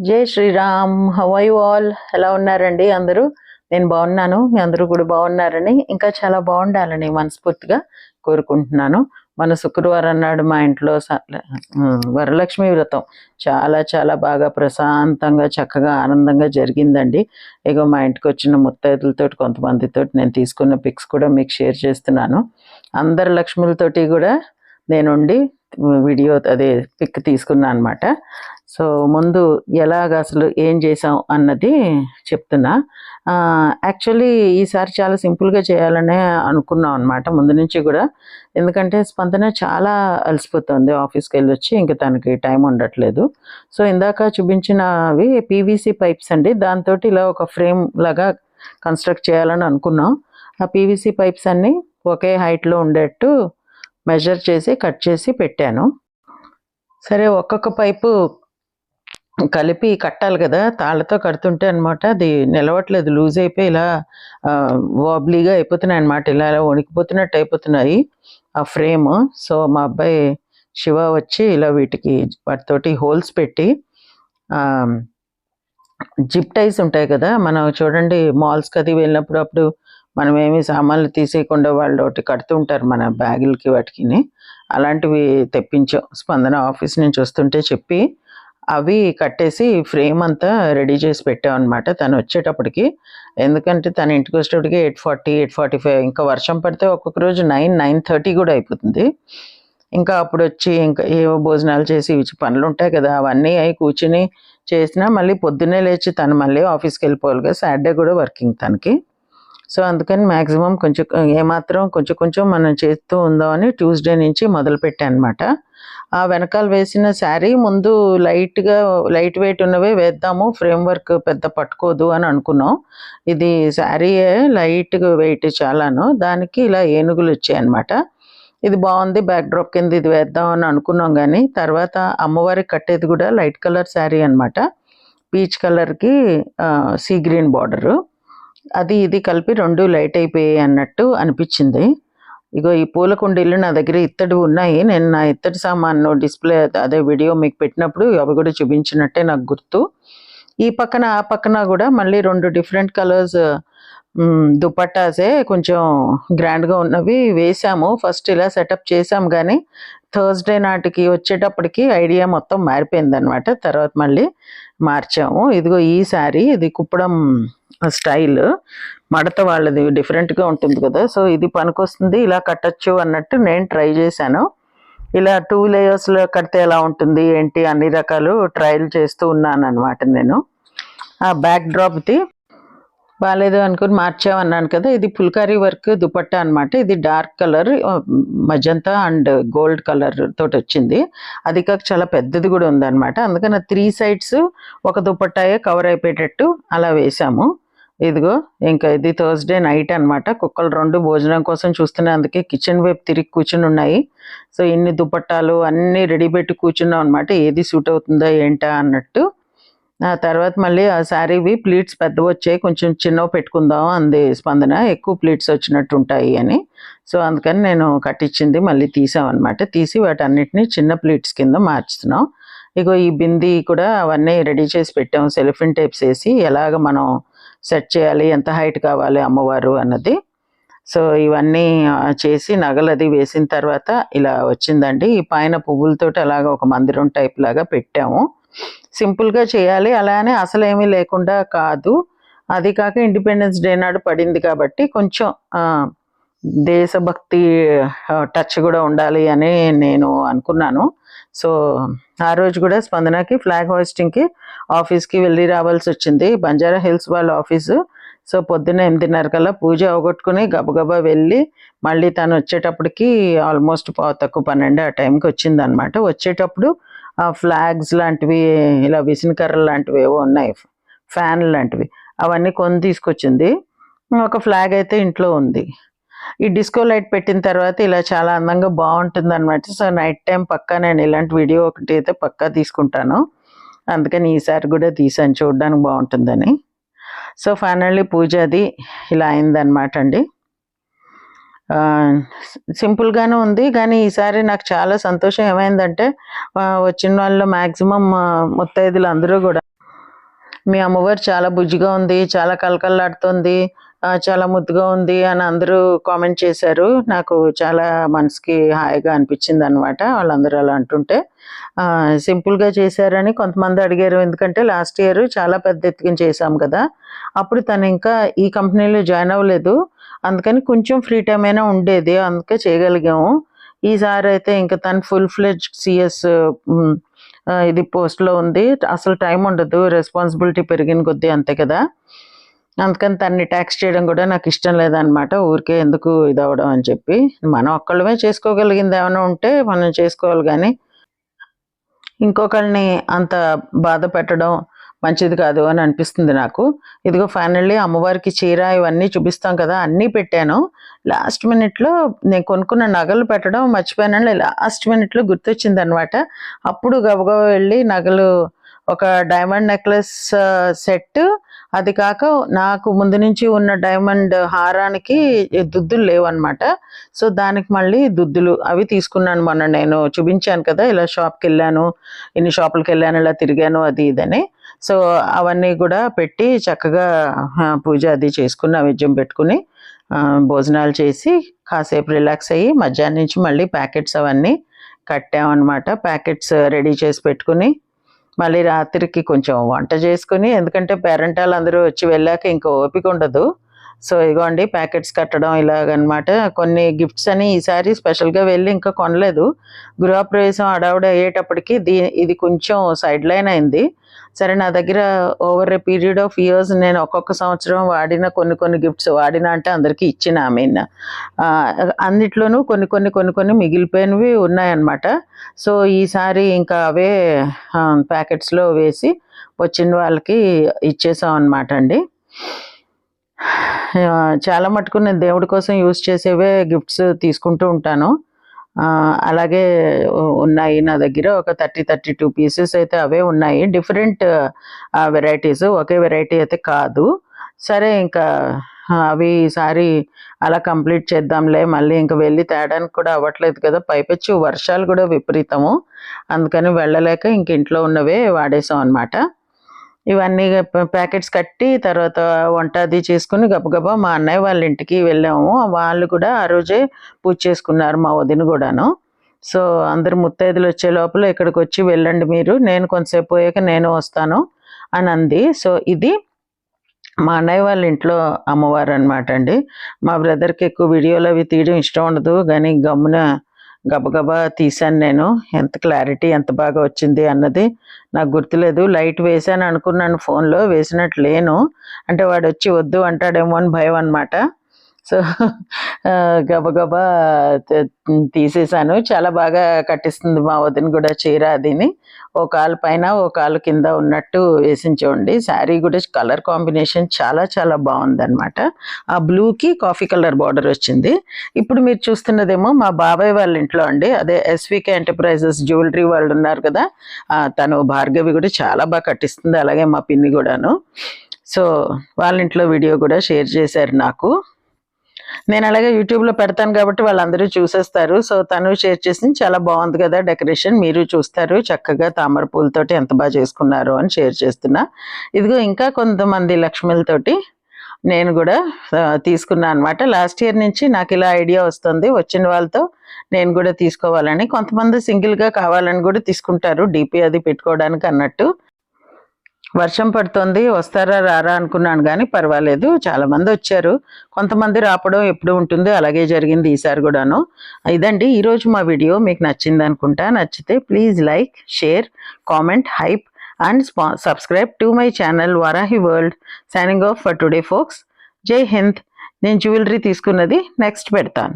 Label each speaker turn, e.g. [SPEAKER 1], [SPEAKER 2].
[SPEAKER 1] జై శ్రీరామ్ హవై వాల్ ఎలా ఉన్నారండి అందరూ? నేను బాగున్నాను మీ అందరూ కూడా బాగున్నారని ఇంకా చాలా బాగుండాలని మనస్ఫూర్తిగా కోరుకుంటున్నాను. మన శుక్రవారం నాడు మా ఇంట్లో స- వరలక్ష్మి వ్రతం చాలా చాలా బాగా ప్రశాంతంగా చక్కగా ఆనందంగా జరిగిందండి. ఇగో మా ఇంటికి వచ్చిన ముత్తైదులతో కొంతమందితో నేను తీసుకున్న పిక్స్ కూడా మీకు షేర్ చేస్తున్నాను. అందరు లక్ష్ములతోటి కూడా నేనుండి వీడియో అదే పిక్ తీసుకున్నాను అనమాట సో ముందు ఎలాగ అసలు ఏం చేసాం అన్నది చెప్తున్నా. యాక్చువల్లీ ఈసారి చాలా సింపుల్గా చేయాలనే అనుకున్నాం అనమాట ముందు నుంచి కూడా. ఎందుకంటే స్పందన చాలా అలసిపోతుంది ఆఫీస్కి వెళ్ళి వచ్చి ఇంకా తనకి టైం ఉండట్లేదు. సో ఇందాక చూపించినవి పీవీసీ పైప్స్ అండి. దాంతో ఇలా ఒక ఫ్రేమ్ లాగా కన్స్ట్రక్ట్ చేయాలని అనుకున్నాం. ఆ పీవీసీ పైప్స్ అన్నీ ఒకే హైట్లో ఉండేట్టు మెజర్ చేసి కట్ చేసి పెట్టాను. సరే ఒక్కొక్క పైపు కలిపి కట్టాలి కదా తాళ్ళతో కడుతుంటే అనమాట అది నిలవట్లేదు లూజ్ అయిపోయి ఇలా వాబ్లీగా అయిపోతున్నాయి అనమాట ఇలా ఇలా వణికిపోతున్నట్టు అయిపోతున్నాయి ఆ ఫ్రేమ్. సో మా అబ్బాయి శివ వచ్చి ఇలా వీటికి వాటితోటి హోల్స్ పెట్టి జిప్ టైస్ ఉంటాయి కదా మనం చూడండి మాల్స్కి అది వెళ్ళినప్పుడు అప్పుడు మనం ఏమి సామాన్లు తీసేయకుండా వాళ్ళు ఒకటి కడుతూ ఉంటారు మన బ్యాగులకి వాటికి అలాంటివి తెప్పించాం. స్పందన ఆఫీస్ నుంచి వస్తుంటే చెప్పి అవి కట్టేసి ఫ్రేమ్ అంతా రెడీ చేసి పెట్టాం అనమాట తను వచ్చేటప్పటికి. ఎందుకంటే తను ఇంటికి వచ్చేటప్పటికి eight forty eight forty five ఇంకా వర్షం పడితే ఒక్కొక్క రోజు నైన్ నైన్ థర్టీ కూడా అయిపోతుంది. ఇంకా అప్పుడు వచ్చి ఇంకా ఏవో భోజనాలు చేసి ఇవి పనులు ఉంటాయి కదా అవన్నీ అవి కూర్చుని చేసినా మళ్ళీ పొద్దున్నే లేచి తను మళ్ళీ ఆఫీస్కి వెళ్ళిపోవాలి కదా సాటర్డే కూడా వర్కింగ్ తనకి. సో అందుకని మ్యాక్సిమం కొంచెం ఏమాత్రం కొంచెం కొంచెం మనం చేస్తూ ఉందామని ట్యూస్డే నుంచి మొదలు పెట్టాను అనమాట ఆ వెనకాల వేసిన శారీ ముందు లైట్గా లైట్ వెయిట్ ఉన్నవే వేద్దాము ఫ్రేమ్ వర్క్ పెద్ద పట్టుకోదు అని అనుకున్నాం. ఇది శారీ లైట్గా వెయిట్ చాలాను. దానికి ఇలా ఏనుగులు వచ్చాయన్నమాట. ఇది బాగుంది బ్యాక్ డ్రాప్ కింద ఇది వేద్దాం అని అనుకున్నాం కానీ తర్వాత అమ్మవారికి కట్టేది కూడా లైట్ కలర్ శారీ అనమాట పీచ్ కలర్కి సీ గ్రీన్ బార్డరు. అది ఇది కలిపి రెండు లైట్ అయిపోయాయి అన్నట్టు అనిపించింది. ఇగో ఈ పూల కుండీలు నా దగ్గర ఇత్తడి ఉన్నాయి. నేను నా ఇత్తడి సామాను డిస్ప్లే అదే వీడియో మీకు పెట్టినప్పుడు అవి కూడా చూపించినట్టే నాకు గుర్తు. ఈ పక్కన ఆ పక్కన కూడా మళ్ళీ రెండు డిఫరెంట్ కలర్స్ దుపట్టాసే కొంచెం గ్రాండ్గా ఉన్నవి వేసాము. ఫస్ట్ ఇలా సెటప్ చేసాం కానీ థర్స్డే నాటికి వచ్చేటప్పటికి ఐడియా మొత్తం మారిపోయింది అనమాట తర్వాత మళ్ళీ మార్చాము. ఇదిగో ఈ శారీ ఇది కుప్పడం స్టైల్. మడత వాళ్ళది డిఫరెంట్గా ఉంటుంది కదా సో ఇది పనికొస్తుంది ఇలా కట్టచ్చు అన్నట్టు నేను ట్రై చేశాను. ఇలా టూ లేయర్స్లో కడితే ఎలా ఉంటుంది ఏంటి అన్ని రకాలు ట్రయల్ చేస్తూ ఉన్నాను అనమాట నేను. ఆ బ్యాక్ డ్రాప్ది బాగాలేదు అనుకుని మార్చామన్నాను కదా ఇది పుల్కారీ వర్క్ దుపట్టా అన్నమాట. ఇది dark colour magenta and gold colour తోటి వచ్చింది. అది కాక చాలా పెద్దది కూడా ఉందన్నమాట. అందుకని త్రీ సైడ్స్ ఒక దుపట్టాయే కవర్ అయిపోయేటట్టు అలా వేసాము ఇదిగో ఇంకా ఇది థర్స్డే నైట్ అన్నమాట. కుక్కలు రెండు భోజనం కోసం చూస్తున్నాయి అందుకే కిచెన్ వైపు తిరిగి కూర్చుని ఉన్నాయి. సో ఇన్ని దుపట్టాలు అన్నీ రెడీ పెట్టి కూర్చున్నాం అనమాట ఏది సూట్ అవుతుందా ఏంటా అన్నట్టు ఆ తర్వాత మళ్ళీ ఆ శారీవి ప్లీట్స్ పెద్దవి వచ్చాయి. కొంచెం చిన్నవి పెట్టుకుందాం అంది స్పందన. ఎక్కువ ప్లీట్స్ వచ్చినట్టు ఉంటాయి అని. సో అందుకని నేను కట్టించింది మళ్ళీ తీసామన్నమాట. తీసి వాటన్నిటిని చిన్న ప్లీట్స్ కింద మార్చుతున్నాం. ఇగో ఈ బింది కూడా అవన్నీ రెడీ చేసి పెట్టాం. సెలిఫిన్ టేప్స్ వేసి ఎలాగ మనం సెట్ చేయాలి ఎంత హైట్ కావాలి అమ్మవారు అన్నది. సో ఇవన్నీ చేసి నగలు అది వేసిన తర్వాత ఇలా వచ్చిందండి. ఈ పైన పువ్వులతోటి అలాగ ఒక మందిరం టైప్ లాగా పెట్టాము. సింపుల్గా చేయాలి. అలానే అసలేమీ లేకుండా కాదు. అది కాక ఇండిపెండెన్స్ డే నాడు పడింది కాబట్టి కొంచెం దేశభక్తి టచ్ కూడా ఉండాలి అని నేను అనుకున్నాను. సో ఆ రోజు కూడా స్పందనకి ఫ్లాగ్ హోస్టింగ్కి ఆఫీస్కి వెళ్ళి రావాల్సి వచ్చింది. బంజారా హిల్స్ వాళ్ళ ఆఫీసు. సో పొద్దున్న ఎనిమిదిన్నర కల్లా పూజ అవగొట్టుకుని గబగబా వెళ్ళి మళ్ళీ తను వచ్చేటప్పటికి ఆల్మోస్ట్ తక్కువ పన్నెండు ఆ టైంకి వచ్చింది అనమాట వచ్చేటప్పుడు ఫ్లాగ్స్ లాంటివి ఇలా విసినకర్ర లాంటివి ఏవో ఉన్నాయి ఫ్యాన్ లాంటివి. అవన్నీ కొని తీసుకొచ్చింది. ఒక ఫ్లాగ్ అయితే ఇంట్లో ఉంది. ఈ డిస్కో లైట్ పెట్టిన తర్వాత ఇలా చాలా అందంగా బాగుంటుంది అనమాట సో నైట్ టైం పక్కా నేను ఇలాంటి వీడియో ఒకటి అయితే పక్కా తీసుకుంటాను. అందుకని ఈసారి కూడా తీసాను చూడడానికి బాగుంటుందని. సో ఫైనల్లీ పూజ అది ఇలా అయిందనమాట అండి. సింపుల్గానే ఉంది. కానీ ఈసారి నాకు చాలా సంతోషం ఏమైందంటే వచ్చిన వాళ్ళు మ్యాక్సిమం ముత్తైదులు అందరూ కూడా. మీ అమ్మవారు చాలా బుజ్జిగా ఉంది చాలా కలకల్లాడుతుంది చాలా ముద్దుగా ఉంది అని అందరూ కామెంట్ చేశారు. నాకు చాలా మనసుకి హాయిగా అనిపించింది అనమాట వాళ్ళందరూ అలా అంటుంటే. సింపుల్గా చేశారని కొంతమంది అడిగారు. ఎందుకంటే లాస్ట్ ఇయర్ చాలా పెద్ద ఎత్తున చేశాం కదా. అప్పుడు తను ఇంకా ఈ కంపెనీలో జాయిన్ అవ్వలేదు. అందుకని కొంచెం ఫ్రీ టైం అయినా ఉండేది అందుకే చేయగలిగాము. ఈసారి అయితే ఇంకా తను ఫుల్ ఫ్లెడ్జ్ సిఎస్ ఇది పోస్ట్లో ఉంది. అసలు టైం ఉండదు రెస్పాన్సిబిలిటీ పెరిగిన కొద్దీ అంతే కదా. అందుకని తన్ని ట్యాక్స్ చేయడం కూడా నాకు ఇష్టం లేదనమాట ఊరికే ఎందుకు ఇది అవడం అని చెప్పి. మనం ఒక్కళ్ళమే చేసుకోగలిగింది ఏమైనా ఉంటే మనం చేసుకోవాలి కానీ ఇంకొకళ్ళని అంత బాధ పెట్టడం మంచిది కాదు అని అనిపిస్తుంది నాకు. ఇదిగో ఫైనల్లీ అమ్మవారికి చీర ఇవన్నీ చూపిస్తాం కదా అన్నీ పెట్టాను. లాస్ట్ మినిట్లో నేను కొనుక్కున్న నగలు పెట్టడం మర్చిపోయానని లాస్ట్ మినిట్లో గుర్తొచ్చింది అనమాట అప్పుడు గబగబ వెళ్ళి నగలు ఒక డైమండ్ నెక్లెస్ సెట్ అది కాక నాకు ముందు నుంచి ఉన్న డైమండ్ హారానికి దుద్దులు లేవన్నమాట సో దానికి మళ్ళీ దుద్దులు అవి తీసుకున్నాను మొన్న నేను. చూపించాను కదా ఇలా షాప్కి వెళ్ళాను ఇన్ని షాపులకి వెళ్ళాను ఇలా తిరిగాను అది ఇదని. సో అవన్నీ కూడా పెట్టి చక్కగా పూజ అది చేసుకుని నైవేద్యం పెట్టుకుని భోజనాలు చేసి కాసేపు రిలాక్స్ అయ్యి మధ్యాహ్నం నుంచి మళ్ళీ ప్యాకెట్స్ అవన్నీ కట్టామన్నమాట. ప్యాకెట్స్ రెడీ చేసి పెట్టుకుని మళ్ళీ రాత్రికి కొంచెం వంట చేసుకుని ఎందుకంటే పేరెంటాలు అందరూ వచ్చి వెళ్ళాక ఇంకా ఓపిక ఉండదు. సో ఇగోండి ప్యాకెట్స్ కట్టడం ఇలాగనమాట. కొన్ని గిఫ్ట్స్ అని ఈసారి స్పెషల్గా వెళ్ళి ఇంకా కొనలేదు. గృహప్రవేశం అడావిడ అయ్యేటప్పటికి దీ ఇది కొంచెం సైడ్ లైన్ అయింది. సరే నా దగ్గర over a period of years నేను ఒక్కొక్క సంవత్సరం వాడిన కొన్ని కొన్ని గిఫ్ట్స్ వాడిన అంటే అందరికీ ఇచ్చిన ఐ మీన్ అన్నిట్లోనూ కొన్ని కొన్ని కొన్ని కొన్ని మిగిలిపోయినవి ఉన్నాయన్నమాట. సో ఈసారి ఇంకా అవే ప్యాకెట్స్లో వేసి వచ్చిన వాళ్ళకి ఇచ్చేసాం అనమాట అండి. చాలా మటుకు నేను దేవుడి కోసం యూజ్ చేసేవే గిఫ్ట్స్ తీసుకుంటూ ఉంటాను. అలాగే ఉన్నాయి నా దగ్గర. ఒక థర్టీ థర్టీ టూ పీసెస్ అయితే అవే ఉన్నాయి. Different varieties. ఒకే వెరైటీ అయితే కాదు. సరే ఇంకా అవి ఈసారి అలా కంప్లీట్ చేద్దాంలే. మళ్ళీ ఇంకా వెళ్ళి తేడానికి కూడా అవ్వట్లేదు కదా. పైపెచ్చు వర్షాలు కూడా విపరీతము. అందుకని వెళ్ళలేక ఇంక ఇంట్లో ఉన్నవే వాడేసాం అనమాట ఇవన్నీ ప్యాకెట్స్ కట్టి తర్వాత వంట అది చేసుకుని గబగబా మా అన్నయ్య వాళ్ళ ఇంటికి వెళ్ళాము. వాళ్ళు కూడా ఆ రోజే పూజ చేసుకున్నారు మా వదిన కూడాను. సో అందరు ముత్తైదులు వచ్చే లోపల ఇక్కడికి వచ్చి వెళ్ళండి మీరు. నేను కొంతసేపు పోయాక నేను వస్తాను అని అంది. సో ఇది మా అన్నయ్య వాళ్ళ ఇంట్లో అమ్మవారు అనమాట అండి. మా బ్రదర్కి ఎక్కువ వీడియోలు అవి తీయడం ఇష్టం ఉండదు. కానీ గమ్మున గబగబా తీశాను నేను. ఎంత క్లారిటీ ఎంత బాగా వచ్చింది అన్నది నాకు గుర్తులేదు. లైట్ వేసాను అనుకున్నాను ఫోన్లో వేసినట్టు లేను. అంటే వాడు వచ్చి వద్దు అంటాడేమో అని భయం అనమాట సో ఆ, గబగబా తీసేసాను. చాలా బాగా కట్టిస్తుంది మా వదిన కూడా చీర అదిని. ఓ కాలు పైన ఓ కాలు కింద ఉన్నట్టు వేసింది చూడండి. శారీ కూడా కలర్ కాంబినేషన్ చాలా చాలా బాగుందన్నమాట. ఆ బ్లూకి కాఫీ కలర్ బార్డర్ వచ్చింది. ఇప్పుడు మీరు చూస్తున్నదేమో మా బాబాయ్ వాళ్ళ ఇంట్లో అండి. అదే ఎస్వికే ఎంటర్ప్రైజెస్ జ్యువెలరీ వాళ్ళు ఉన్నారు కదా తను భార్గవి కూడా చాలా బాగా కట్టిస్తుంది. అలాగే మా పిన్ని కూడాను. సో వాళ్ళ ఇంట్లో వీడియో కూడా షేర్ చేశారు నాకు. నేను అలాగే యూట్యూబ్లో పెడతాను కాబట్టి వాళ్ళందరూ చూసేస్తారు. సో తను షేర్ చేసింది చాలా బాగుంది కదా డెకరేషన్. మీరు చూస్తారు చక్కగా తామర పూలతోటి ఎంత బాగా చేసుకున్నారు అని షేర్ చేస్తున్నా. ఇదిగో ఇంకా కొంతమంది లక్ష్మిలతోటి నేను కూడా తీసుకున్నాను అనమాట లాస్ట్ ఇయర్ నుంచి నాకు ఇలా ఐడియా వస్తుంది. వచ్చిన వాళ్ళతో నేను కూడా తీసుకోవాలని. కొంతమంది సింగిల్గా కావాలని కూడా తీసుకుంటారు. డిపి అది పెట్టుకోవడానికి అన్నట్టు. వర్షం పడుతుంది వస్తారా రారా అనుకున్నాను కానీ పర్వాలేదు. చాలా మంది వచ్చారు. కొంతమంది రాపడం ఎప్పుడు ఉంటుంది. అలాగే జరిగింది ఈసారి కూడాను. ఇదండి ఈరోజు మా వీడియో. మీకు నచ్చింది అనుకుంటా. నచ్చితే please like share comment hype and subscribe to my channel Varahi world. Signing off for today folks. Jai Hind. నేను జ్యువెలరీ తీసుకున్నది. నెక్స్ట్ పెడతాను.